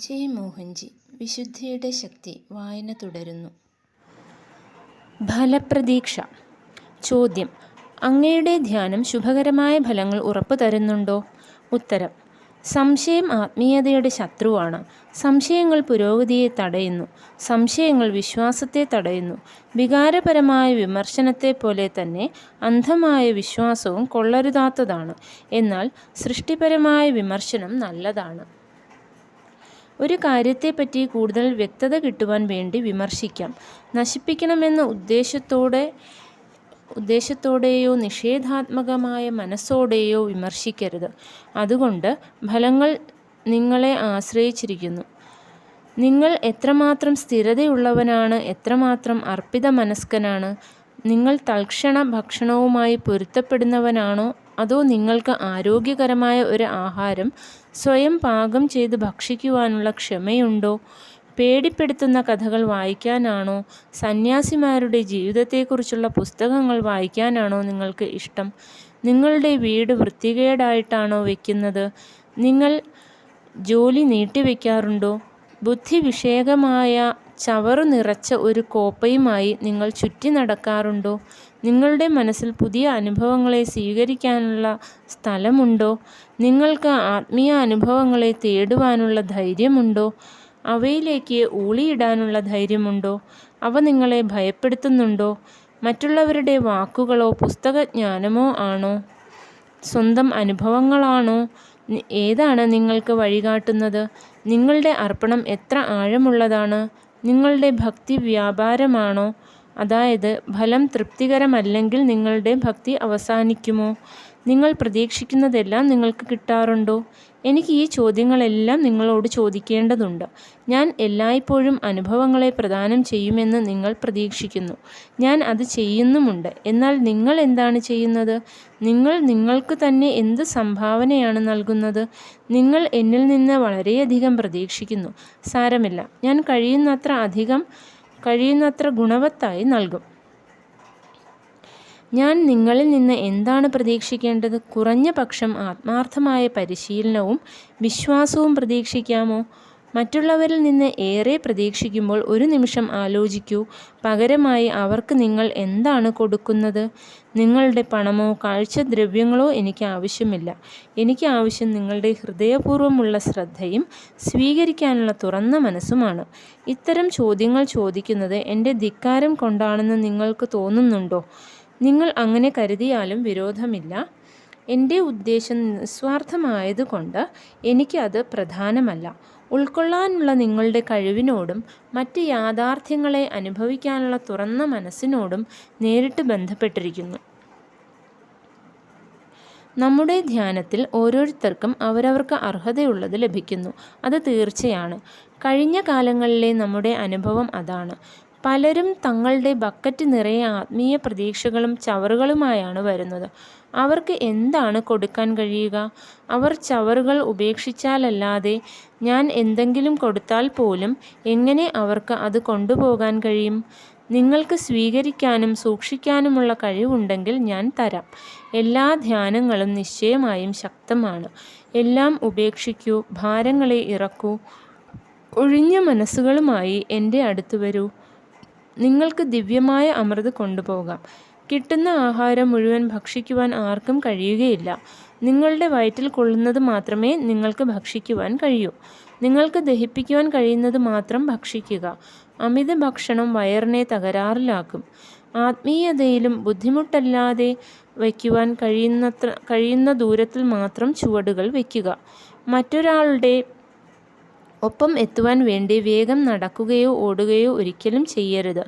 ജയ് മോഹൻജി വിശുദ്ധിയുടെ ശക്തി വായന തുടരുന്നു. ഫലപ്രതീക്ഷ. ചോദ്യം. അങ്ങയുടെ ധ്യാനം ശുഭകരമായ ഫലങ്ങൾ ഉറപ്പു തരുന്നുണ്ടോ? ഉത്തരം. സംശയം ആത്മീയതയുടെ ശത്രുവാണ്. സംശയങ്ങൾ പുരോഗതിയെ തടയുന്നു. സംശയങ്ങൾ വിശ്വാസത്തെ തടയുന്നു. വികാരപരമായ വിമർശനത്തെ പോലെ തന്നെ അന്ധമായ വിശ്വാസവും കൊള്ളരുതാത്തതാണ്. എന്നാൽ സൃഷ്ടിപരമായ വിമർശനം നല്ലതാണ്. ഒരു കാര്യത്തെപ്പറ്റി കൂടുതൽ വ്യക്തത കിട്ടുവാൻ വേണ്ടി വിമർശിക്കാം. നശിപ്പിക്കണമെന്ന ഉദ്ദേശത്തോടെ ഉദ്ദേശത്തോടെയോ നിഷേധാത്മകമായ മനസ്സോടെയോ വിമർശിക്കരുത്. അതുകൊണ്ട് ഫലങ്ങൾ നിങ്ങളെ ആശ്രയിച്ചിരിക്കുന്നു. നിങ്ങൾ എത്രമാത്രം സ്ഥിരതയുള്ളവനാണ് എത്രമാത്രം അർപ്പിത മനസ്കനാണ് നിങ്ങൾ തൽക്ഷണ ഭക്ഷണവുമായി പൊരുത്തപ്പെടുന്നവനാണോ അതോ നിങ്ങൾക്ക് ആരോഗ്യകരമായ ഒരു ആഹാരം സ്വയം പാകം ചെയ്ത് ഭക്ഷിക്കുവാനുള്ള ക്ഷമയുണ്ടോ? പേടിപ്പെടുത്തുന്ന കഥകൾ വായിക്കാനാണോ? സന്യാസിമാരുടെ ജീവിതത്തെക്കുറിച്ചുള്ള പുസ്തകങ്ങൾ വായിക്കാനാണോ നിങ്ങൾക്ക് ഇഷ്ടം? നിങ്ങളുടെ വീട് വൃത്തികേടായിട്ടാണോ വയ്ക്കുന്നത് നിങ്ങൾ ജോലി നീട്ടിവെക്കാറുണ്ടോ? ബുദ്ധി വിഷയകമായ ചവറു നിറച്ച ഒരു കോപ്പയുമായി നിങ്ങൾ ചുറ്റി നടക്കാറുണ്ടോ? നിങ്ങളുടെ മനസ്സിൽ പുതിയ അനുഭവങ്ങളെ സ്വീകരിക്കാനുള്ള സ്ഥലമുണ്ടോ? നിങ്ങൾക്ക് ആത്മീയ അനുഭവങ്ങളെ തേടുവാനുള്ള ധൈര്യമുണ്ടോ? അവയിലേക്ക് ഊളിയിടാനുള്ള ധൈര്യമുണ്ടോ? അവ നിങ്ങളെ ഭയപ്പെടുത്തുന്നുണ്ടോ? മറ്റുള്ളവരുടെ വാക്കുകളോ പുസ്തകജ്ഞാനമോ ആണോ? സ്വന്തം അനുഭവങ്ങളാണോ? ഏതാണ് നിങ്ങൾക്ക് വഴികാട്ടുന്നത്? നിങ്ങളുടെ അർപ്പണം എത്ര ആഴമുള്ളതാണ്? നിങ്ങളുടെ ഭക്തി വ്യാപാരമാണോ? അതായത് ഫലം തൃപ്തികരമല്ലെങ്കിൽ നിങ്ങളുടെ ഭക്തി അവസാനിക്കുമോ? നിങ്ങൾ പ്രതീക്ഷിക്കുന്നതെല്ലാം നിങ്ങൾക്ക് കിട്ടാറുണ്ടോ? എനിക്ക് ഈ ചോദ്യങ്ങളെല്ലാം നിങ്ങളോട് ചോദിക്കേണ്ടതുണ്ട്. ഞാൻ എല്ലായ്പ്പോഴും അനുഭവങ്ങളെ പ്രദാനം ചെയ്യുമെന്ന് നിങ്ങൾ പ്രതീക്ഷിക്കുന്നു. ഞാൻ അത് ചെയ്യുന്നുമുണ്ട്. എന്നാൽ നിങ്ങൾ എന്താണ് ചെയ്യുന്നത്? നിങ്ങൾ നിങ്ങൾക്ക് തന്നെ എന്ത് സംഭാവനയാണ് നൽകുന്നത്? നിങ്ങൾ എന്നിൽ നിന്ന് വളരെയധികം പ്രതീക്ഷിക്കുന്നു. സാരമില്ല. ഞാൻ കഴിയുന്നത്ര അധികം കഴിയുന്നത്ര ഗുണവത്തായി നൽകും. ഞാൻ നിങ്ങളിൽ നിന്ന് എന്താണ് പ്രതീക്ഷിക്കേണ്ടത്? കുറഞ്ഞ പക്ഷം ആത്മാർത്ഥമായ പരിശീലനവും വിശ്വാസവും പ്രതീക്ഷിക്കാമോ? മറ്റുള്ളവരിൽ നിന്ന് ഏറെ പ്രതീക്ഷിക്കുമ്പോൾ ഒരു നിമിഷം ആലോചിക്കൂ. പകരമായി അവർക്ക് നിങ്ങൾ എന്താണ് കൊടുക്കുന്നത്? നിങ്ങളുടെ പണമോ കാഴ്ചദ്രവ്യങ്ങളോ എനിക്ക് ആവശ്യമില്ല. എനിക്ക് ആവശ്യം നിങ്ങളുടെ ഹൃദയപൂർവമുള്ള ശ്രദ്ധയും സ്വീകരിക്കാനുള്ള തുറന്ന മനസ്സുമാണ്. ഇത്തരം ചോദ്യങ്ങൾ ചോദിക്കുന്നത് എന്റെ ധിക്കാരം കൊണ്ടാണെന്ന് നിങ്ങൾക്ക് തോന്നുന്നുണ്ടോ? നിങ്ങൾ അങ്ങനെ കരുതിയാലും വിരോധമില്ല. എന്റെ ഉദ്ദേശം നിസ്വാർത്ഥമായതുകൊണ്ട് എനിക്ക് അത് പ്രധാനമല്ല. ഉൾക്കൊള്ളാനുള്ള നിങ്ങളുടെ കഴിവിനോടും മറ്റ് യാഥാർത്ഥ്യങ്ങളെ അനുഭവിക്കാനുള്ള തുറന്ന മനസ്സിനോടും നേരിട്ട് ബന്ധപ്പെട്ടിരിക്കുന്നു. നമ്മുടെ ധ്യാനത്തിൽ ഓരോരുത്തർക്കും അവരവർക്ക് അർഹതയുള്ളത് ലഭിക്കുന്നു. അത് തീർച്ചയാണ്. കഴിഞ്ഞ കാലങ്ങളിലെ നമ്മുടെ അനുഭവം അതാണ്. പലരും തങ്ങളുടെ ബക്കറ്റ് നിറയെ ആത്മീയ പ്രതീക്ഷകളും ചവറുകളുമായാണ് വരുന്നത്. അവർക്ക് എന്താണ് കൊടുക്കാൻ കഴിയുക? അവർ ചവറുകൾ ഉപേക്ഷിച്ചാലല്ലാതെ ഞാൻ എന്തെങ്കിലും കൊടുത്താൽ പോലും എങ്ങനെ അവർക്ക് അത് കൊണ്ടുപോകാൻ കഴിയും? നിങ്ങൾക്ക് സ്വീകരിക്കാനും സൂക്ഷിക്കാനുമുള്ള കഴിവുണ്ടെങ്കിൽ ഞാൻ തരാം. എല്ലാ ധ്യാനങ്ങളും നിശ്ചയമായും ശക്തമാണ്. എല്ലാം ഉപേക്ഷിക്കൂ ഭാരങ്ങളെ ഇറക്കൂ. ഒഴിഞ്ഞ മനസ്സുകളുമായി എന്റെ അടുത്ത് വരൂ. നിങ്ങൾക്ക് ദിവ്യമായ അമൃത് കൊണ്ടുപോകാം. കിട്ടുന്ന ആഹാരം മുഴുവൻ ഭക്ഷിക്കുവാൻ ആർക്കും കഴിയുകയില്ല. നിങ്ങളുടെ വയറ്റിൽ കൊള്ളുന്നത് മാത്രമേ നിങ്ങൾക്ക് ഭക്ഷിക്കുവാൻ കഴിയൂ. നിങ്ങൾക്ക് ദഹിപ്പിക്കുവാൻ കഴിയുന്നത് മാത്രം ഭക്ഷിക്കുക. അമിത ഭക്ഷണം വയറിനെ തകരാറിലാക്കും. ആത്മീയതയിലും ബുദ്ധിമുട്ടല്ലാതെ വയ്ക്കുവാൻ കഴിയുന്നത്ര കഴിയുന്ന ദൂരത്തിൽ മാത്രം ചുവടുകൾ വയ്ക്കുക. മറ്റൊരാളുടെ ഒപ്പം എത്തുവാൻ വേണ്ടി വേഗം നടക്കുകയോ ഓടുകയോ ഒരിക്കലും ചെയ്യരുത്.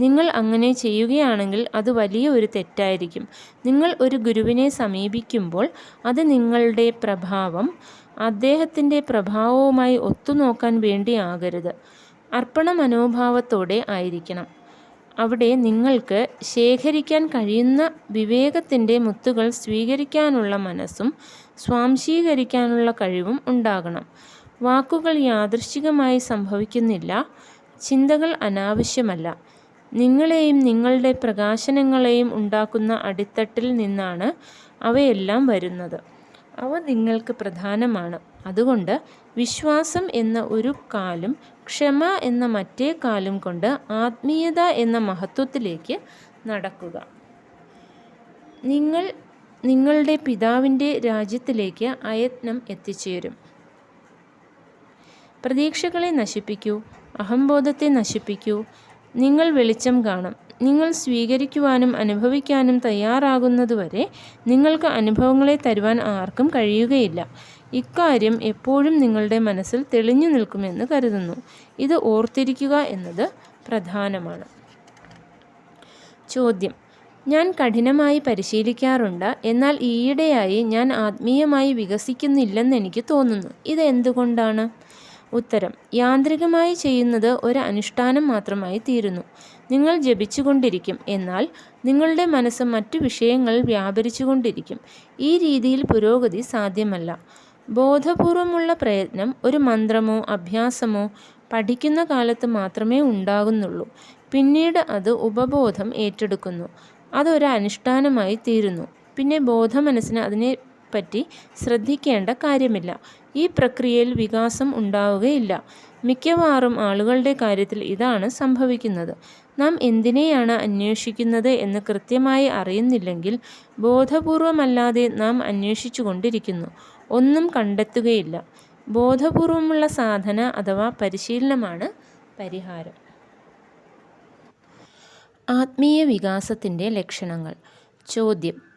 നിങ്ങൾ അങ്ങനെ ചെയ്യുകയാണെങ്കിൽ അത് വലിയ ഒരു തെറ്റായിരിക്കും. നിങ്ങൾ ഒരു ഗുരുവിനെ സമീപിക്കുമ്പോൾ അത് നിങ്ങളുടെ പ്രഭാവം അദ്ദേഹത്തിന്റെ പ്രഭാവവുമായി ഒത്തുനോക്കാൻ വേണ്ടി ആകരുത്. അർപ്പണ മനോഭാവത്തോടെ ആയിരിക്കണം. അവിടെ നിങ്ങൾക്ക് ശേഖരിക്കാൻ കഴിയുന്ന വിവേകത്തിന്റെ മുത്തുകൾ സ്വീകരിക്കാനുള്ള മനസ്സും സ്വാംശീകരിക്കാനുള്ള കഴിവും ഉണ്ടാകണം. വാക്കുകൾ യാദൃശ്ചികമായി സംഭവിക്കുന്നില്ല. ചിന്തകൾ അനാവശ്യമല്ല. നിങ്ങളെയും നിങ്ങളുടെ പ്രകാശനങ്ങളെയും ഉണ്ടാക്കുന്ന അടിത്തട്ടിൽ നിന്നാണ് അവയെല്ലാം വരുന്നത്. അവ നിങ്ങൾക്ക് പ്രധാനമാണ്. അതുകൊണ്ട് വിശ്വാസം എന്ന ഒരു കാലും ക്ഷമ എന്ന മറ്റേ കാലും കൊണ്ട് ആത്മീയത എന്ന മഹത്വത്തിലേക്ക് നടക്കുക. നിങ്ങൾ നിങ്ങളുടെ പിതാവിന്റെ രാജ്യത്തിലേക്ക് അയത്നം എത്തിച്ചേരും. പ്രതീക്ഷകളെ നശിപ്പിക്കൂ അഹംബോധത്തെ നശിപ്പിക്കൂ. നിങ്ങൾ വെളിച്ചം കാണും. നിങ്ങൾ സ്വീകരിക്കുവാനും അനുഭവിക്കാനും തയ്യാറാകുന്നതുവരെ നിങ്ങൾക്ക് അനുഭവങ്ങളെ തരുവാൻ ആർക്കും കഴിയുകയില്ല. ഇക്കാര്യം എപ്പോഴും നിങ്ങളുടെ മനസ്സിൽ തെളിഞ്ഞു നിൽക്കുമെന്ന് കരുതുന്നു. ഇത് ഓർത്തിരിക്കുക എന്നത് പ്രധാനമാണ്. ചോദ്യം. ഞാൻ കഠിനമായി പരിശീലിക്കാറുണ്ട്. എന്നാൽ ഈയിടെയായി ഞാൻ ആത്മീയമായി വികസിക്കുന്നില്ലെന്ന് എനിക്ക് തോന്നുന്നു. ഇത് എന്തുകൊണ്ടാണ് ഉത്തരം. യാന്ത്രികമായി ചെയ്യുന്നത് ഒരു അനുഷ്ഠാനം മാത്രമായി തീരുന്നു. നിങ്ങൾ ജപിച്ചുകൊണ്ടിരിക്കും. എന്നാൽ നിങ്ങളുടെ മനസ്സ് മറ്റു വിഷയങ്ങൾ വ്യാപരിച്ചുകൊണ്ടിരിക്കും. ഈ രീതിയിൽ പുരോഗതി സാധ്യമല്ല. ബോധപൂർവമുള്ള പ്രയത്നം ഒരു മന്ത്രമോ അഭ്യാസമോ പഠിക്കുന്ന കാലത്ത് മാത്രമേ ഉണ്ടാകുന്നുള്ളൂ. പിന്നീട് അത് ഉപബോധം ഏറ്റെടുക്കുന്നു. അതൊരു അനുഷ്ഠാനമായി തീരുന്നു. പിന്നെ ബോധമനസ്സിന് അതിനെപ്പറ്റി ശ്രദ്ധിക്കേണ്ട കാര്യമില്ല. ഈ പ്രക്രിയയിൽ വികാസം ഉണ്ടാവുകയില്ല. മിക്കവാറും ആളുകളുടെ കാര്യത്തിൽ ഇതാണ് സംഭവിക്കുന്നത്. നാം എന്തിനെയാണ് അന്വേഷിക്കുന്നത് എന്ന് കൃത്യമായി അറിയുന്നില്ലെങ്കിൽ ബോധപൂർവമല്ലാതെ നാം അന്വേഷിച്ചു കൊണ്ടിരിക്കുന്നു ഒന്നും കണ്ടെത്തുകയില്ല. ബോധപൂർവമുള്ള സാധന അഥവാ പരിശീലനമാണ് പരിഹാരം. ആത്മീയ വികാസത്തിന്റെ ലക്ഷണങ്ങൾ. ചോദ്യം.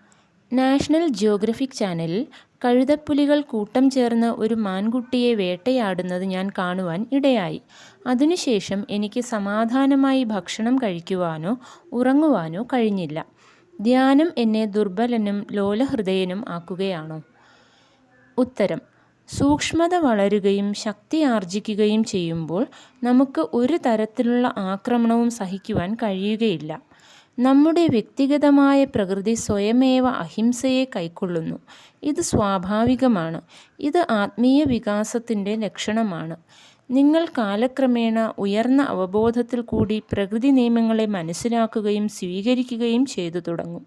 നാഷണൽ ജിയോഗ്രഫിക് ചാനലിൽ കഴുതപ്പുലികൾ കൂട്ടം ചേർന്ന് ഒരു മാൻകുട്ടിയെ വേട്ടയാടുന്നത് ഞാൻ കാണുവാൻ ഇടയായി. അതിനുശേഷം എനിക്ക് സമാധാനമായി ഭക്ഷണം കഴിക്കുവാനോ ഉറങ്ങുവാനോ കഴിഞ്ഞില്ല. ധ്യാനം എന്നെ ദുർബലനും ലോലഹൃദയനും ആക്കുകയാണോ? ഉത്തരം. സൂക്ഷ്മത വളരുകയും ശക്തി ആർജിക്കുകയും ചെയ്യുമ്പോൾ നമുക്ക് ഒരു തരത്തിലുള്ള ആക്രമണവും സഹിക്കുവാൻ കഴിയുകയില്ല. നമ്മുടെ വ്യക്തിഗതമായ പ്രകൃതി സ്വയമേവ അഹിംസയെ കൈക്കൊള്ളുന്നു. ഇത് സ്വാഭാവികമാണ്. ഇത് ആത്മീയ വികാസത്തിന്റെ ലക്ഷണമാണ്. നിങ്ങൾ കാലക്രമേണ ഉയർന്ന അവബോധത്തിൽ കൂടി പ്രകൃതി നിയമങ്ങളെ മനസ്സിലാക്കുകയും സ്വീകരിക്കുകയും ചെയ്തു തുടങ്ങും.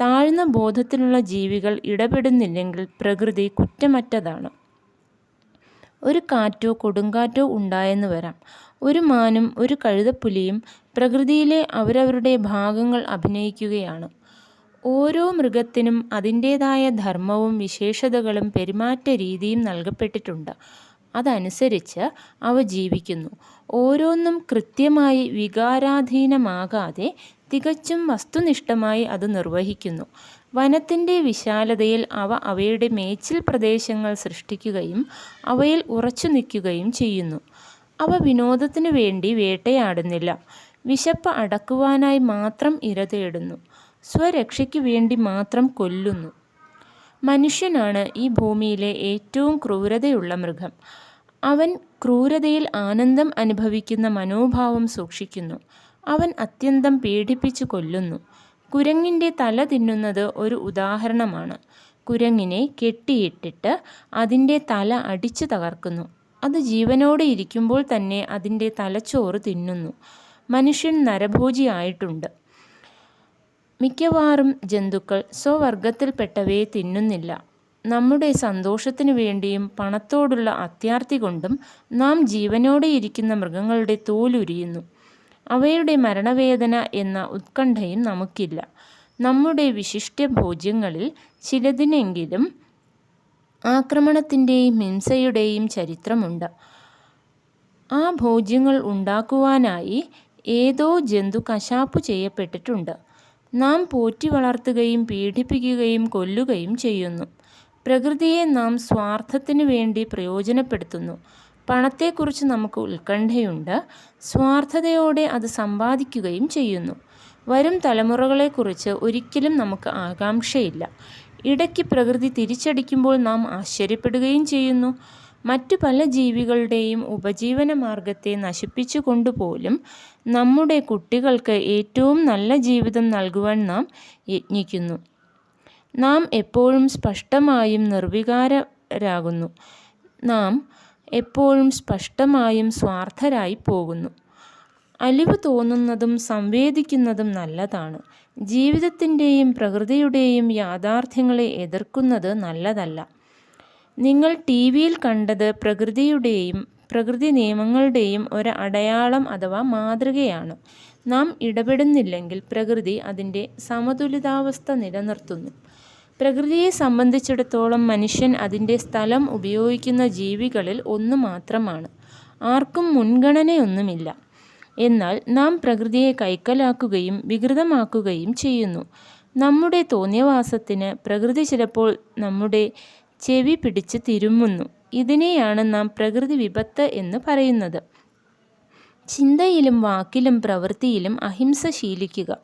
താഴ്ന്ന ബോധത്തിലുള്ള ജീവികൾ ഇടപെടുന്നില്ലെങ്കിൽ പ്രകൃതി കുറ്റമറ്റതാണ്. ഒരു കാറ്റോ കൊടുങ്കാറ്റോ ഉണ്ടായെന്ന് വരാം. ഒരു മാനും ഒരു കഴുതപ്പുലിയും പ്രകൃതിയിലെ അവരവരുടെ ഭാഗങ്ങൾ അഭിനയിക്കുകയാണ്. ഓരോ മൃഗത്തിനും അതിന്റേതായ ധർമ്മവും വിശേഷതകളും പെരുമാറ്റ രീതിയും നൽകപ്പെട്ടിട്ടുണ്ട്. അതനുസരിച്ച് അവ ജീവിക്കുന്നു. ഓരോന്നും കൃത്യമായി വികാരാധീനമാകാതെ തികച്ചും വസ്തുനിഷ്ഠമായി അത് നിർവഹിക്കുന്നു. വനത്തിന്റെ വിശാലതയിൽ അവ അവയുടെ മേച്ചിൽ പ്രദേശങ്ങൾ സൃഷ്ടിക്കുകയും അവയിൽ ഉറച്ചു നിൽക്കുകയും ചെയ്യുന്നു. അവ വിനോദത്തിനു വേണ്ടി വേട്ടയാടുന്നില്ല. വിശപ്പ് അടക്കുവാനായി മാത്രം ഇര തേടുന്നു. സ്വരക്ഷയ്ക്ക് വേണ്ടി മാത്രം കൊല്ലുന്നു. മനുഷ്യനാണ് ഈ ഭൂമിയിലെ ഏറ്റവും ക്രൂരതയുള്ള മൃഗം. അവൻ ക്രൂരതയിൽ ആനന്ദം അനുഭവിക്കുന്ന മനോഭാവം സൂക്ഷിക്കുന്നു. അവൻ അത്യന്തം പീഡിപ്പിച്ചു കൊല്ലുന്നു. കുരങ്ങിന്റെ തല തിന്നുന്നത് ഒരു ഉദാഹരണമാണ്. കുരങ്ങിനെ കെട്ടിയിട്ടിട്ട് അതിന്റെ തല അടിച്ചു തകർക്കുന്നു. അത് ജീവനോടെ ഇരിക്കുമ്പോൾ തന്നെ അതിന്റെ തലച്ചോറ് തിന്നുന്നു. മനുഷ്യൻ നരഭോജിയായിട്ടുണ്ട്. മിക്കവാറും ജന്തുക്കൾ സ്വവർഗത്തിൽപ്പെട്ടവയെ തിന്നുന്നില്ല. നമ്മുടെ സന്തോഷത്തിനു വേണ്ടിയും പണത്തോടുള്ള അത്യാർത്തി കൊണ്ടും നാം ജീവനോടെ ഇരിക്കുന്ന മൃഗങ്ങളുടെ തോലുരിയുന്നു. അവയുടെ മരണവേദന എന്ന ഉത്കണ്ഠയും നമുക്കില്ല. നമ്മുടെ വിശിഷ്ട ഭോജ്യങ്ങളിൽ ചിലതിനെങ്കിലും ആക്രമണത്തിന്റെയും ഹിംസയുടെയും ചരിത്രമുണ്ട്. ആ ഭോജ്യങ്ങൾ ഉണ്ടാക്കുവാനായി ഏതോ ജന്തു കശാപ്പു ചെയ്യപ്പെട്ടിട്ടുണ്ട്. നാം പോറ്റി വളർത്തുകയും പീഡിപ്പിക്കുകയും കൊല്ലുകയും ചെയ്യുന്നു. പ്രകൃതിയെ നാം സ്വാർത്ഥത്തിനു വേണ്ടി പ്രയോജനപ്പെടുത്തുന്നു. പണത്തെക്കുറിച്ച് നമുക്ക് ഉത്കണ്ഠയുണ്ട്. സ്വാർത്ഥതയോടെ അത് സമ്പാദിക്കുകയും ചെയ്യുന്നു. വരും തലമുറകളെക്കുറിച്ച് ഒരിക്കലും നമുക്ക് ആകാംക്ഷയില്ല. ഇടയ്ക്ക് പ്രകൃതി തിരിച്ചടിക്കുമ്പോൾ നാം ആശ്ചര്യപ്പെടുകയും ചെയ്യുന്നു. മറ്റു പല ജീവികളുടെയും ഉപജീവന മാർഗത്തെ നശിപ്പിച്ചുകൊണ്ടുപോലും നമ്മുടെ കുട്ടികൾക്ക് ഏറ്റവും നല്ല ജീവിതം നൽകുവാൻ നാം യജ്ഞിക്കുന്നു നാം എപ്പോഴും സ്പഷ്ടമായും നിർവികാരരാകുന്നു. നാം എപ്പോഴും സ്പഷ്ടമായും സ്വാർത്ഥരായി പോകുന്നു. അലിവ് തോന്നുന്നതും സംവേദിക്കുന്നതും നല്ലതാണ്. ജീവിതത്തിന്റെയും പ്രകൃതിയുടെയും യാഥാർത്ഥ്യങ്ങളെ എതിർക്കുന്നത് നല്ലതല്ല. നിങ്ങൾ ടി വിയിൽ കണ്ടത് പ്രകൃതിയുടെയും പ്രകൃതി നിയമങ്ങളുടെയും ഒരു അടയാളം അഥവാ മാതൃകയാണ്. നാം ഇടപെടുന്നില്ലെങ്കിൽ പ്രകൃതി അതിന്റെ സമതുലിതാവസ്ഥ നിലനിർത്തുന്നു. പ്രകൃതിയെ സംബന്ധിച്ചിടത്തോളം മനുഷ്യൻ അതിന്റെ സ്ഥലം ഉപയോഗിക്കുന്ന ജീവികളിൽ ഒന്ന് മാത്രമാണ്. ആർക്കും മുൻഗണനയൊന്നുമില്ല. എന്നാൽ നാം പ്രകൃതിയെ കൈക്കലാക്കുകയും വികൃതമാക്കുകയും ചെയ്യുന്നു. നമ്മുടെ തോന്നിയവാസത്തിന് പ്രകൃതി ചിലപ്പോൾ നമ്മുടെ ചെവി പിടിച്ച് തിരുമ്മുന്നു. ഇതിനെയാണ് നാം പ്രകൃതി വിപത്ത് എന്ന് പറയുന്നത്. ചിന്തയിലും വാക്കിലും പ്രവൃത്തിയിലും അഹിംസ ശീലിക്കുക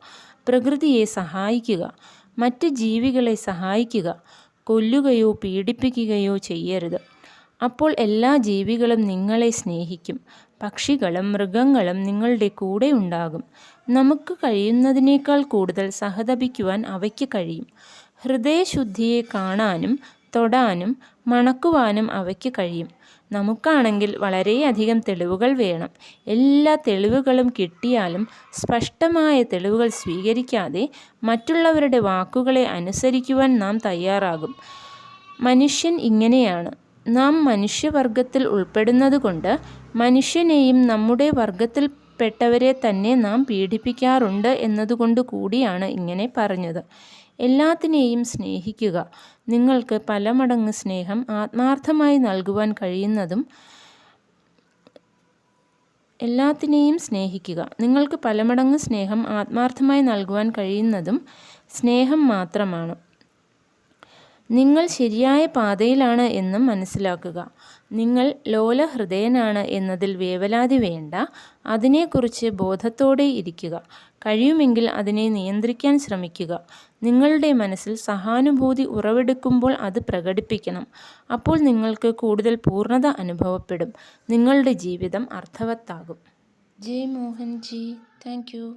പ്രകൃതിയെ സഹായിക്കുക മറ്റ് ജീവികളെ സഹായിക്കുക കൊല്ലുകയോ പീഡിപ്പിക്കുകയോ ചെയ്യരുത്. അപ്പോൾ എല്ലാ ജീവികളും നിങ്ങളെ സ്നേഹിക്കും. പക്ഷികളും മൃഗങ്ങളും നിങ്ങളുടെ കൂടെ ഉണ്ടാകും. നമുക്ക് കഴിയുന്നതിനേക്കാൾ കൂടുതൽ സഹതപിക്കുവാൻ അവയ്ക്ക് കഴിയും. ഹൃദയശുദ്ധിയെ കാണാനും തൊടാനും മണക്കുവാനും അവയ്ക്ക് കഴിയും. നമുക്കാണെങ്കിൽ വളരെയധികം തെളിവുകൾ വേണം. എല്ലാ തെളിവുകളും കിട്ടിയാലും സ്പഷ്ടമായ തെളിവുകൾ സ്വീകരിക്കാതെ മറ്റുള്ളവരുടെ വാക്കുകളെ അനുസരിക്കുവാൻ നാം തയ്യാറാകും. മനുഷ്യൻ ഇങ്ങനെയാണ്. നാം മനുഷ്യവർഗത്തിൽ ഉൾപ്പെടുന്നതുകൊണ്ട് മനുഷ്യനെയും നമ്മുടെ വർഗത്തിൽപ്പെട്ടവരെ തന്നെ നാം പീഡിപ്പിക്കാറുണ്ട് എന്നതുകൊണ്ട് കൂടിയാണ് ഇങ്ങനെ പറഞ്ഞത്. എല്ലാത്തിനെയും സ്നേഹിക്കുക. നിങ്ങൾക്ക് പല മടങ്ങ് സ്നേഹം ആത്മാർത്ഥമായി നൽകുവാൻ കഴിയുന്നതും എല്ലാത്തിനെയും സ്നേഹിക്കുക. നിങ്ങൾക്ക് പല മടങ്ങ് സ്നേഹം ആത്മാർത്ഥമായി നൽകുവാൻ കഴിയുന്നതും സ്നേഹം മാത്രമാണ്. നിങ്ങൾ ശരിയായ പാതയിലാണ് എന്നും മനസ്സിലാക്കുക. നിങ്ങൾ ലോല ഹൃദയനാണ് എന്നതിൽ വേവലാതി വേണ്ട. അതിനെക്കുറിച്ച് ബോധത്തോടെ ഇരിക്കുക. കഴിയുമെങ്കിൽ അതിനെ നിയന്ത്രിക്കാൻ ശ്രമിക്കുക. നിങ്ങളുടെ മനസ്സിൽ സഹാനുഭൂതി ഉറവെടുക്കുമ്പോൾ അത് പ്രകടിപ്പിക്കണം. അപ്പോൾ നിങ്ങൾക്ക് കൂടുതൽ പൂർണത അനുഭവപ്പെടും. നിങ്ങളുടെ ജീവിതം അർത്ഥവത്താകും. ജയ് മോഹൻജി. താങ്ക്